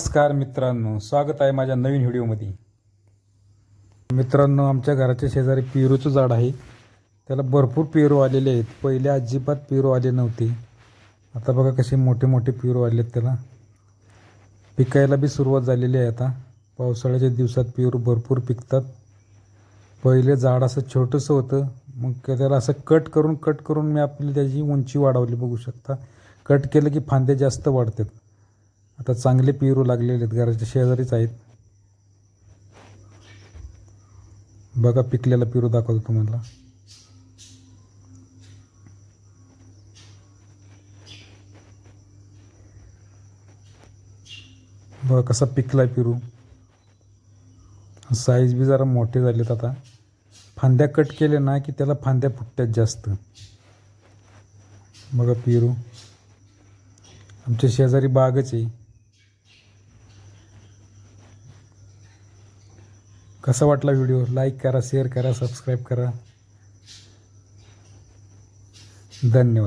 नमस्कार मित्रांनो स्वागत आहे माझ्या नवीन व्हिडिओमध्ये. मित्रांनो आमच्या घराच्या शेजारी पेरूचं झाड आहे. त्याला भरपूर पेरू आलेले आहेत. पहिले अजिबात पेरू आले नव्हते. आता बघा कसे मोठे मोठे पेरू आले आहेत त्याला. पिकायला बी सुरुवात झालेली आहे आता. पावसाळ्याच्या दिवसात पेरू भरपूर पिकतात. पहिले झाड असं छोटंसं होतं. मग त्याला असं कट करून कट करून मी आपली त्याची उंची वाढवली बघू शकता. कट केलं की फांदे जास्त वाढतात. आता चांगले पेरू लागलेले आहेत घराच्या शेजारीच आहेत. बघा पिकलेला पेरू दाखवतो तुम्हाला. बघा कसा पिकला पेरू. साईज बी जरा मोठे झालेत आता. फांद्या कट केले ना की त्याला फांद्या फुटतात जास्त. बघा पेरू. आमच्या शेजारी बागच आहे. कसा वाटला व्हिडिओ लाईक करा शेअर करा सबस्क्राईब करा. धन्यवाद.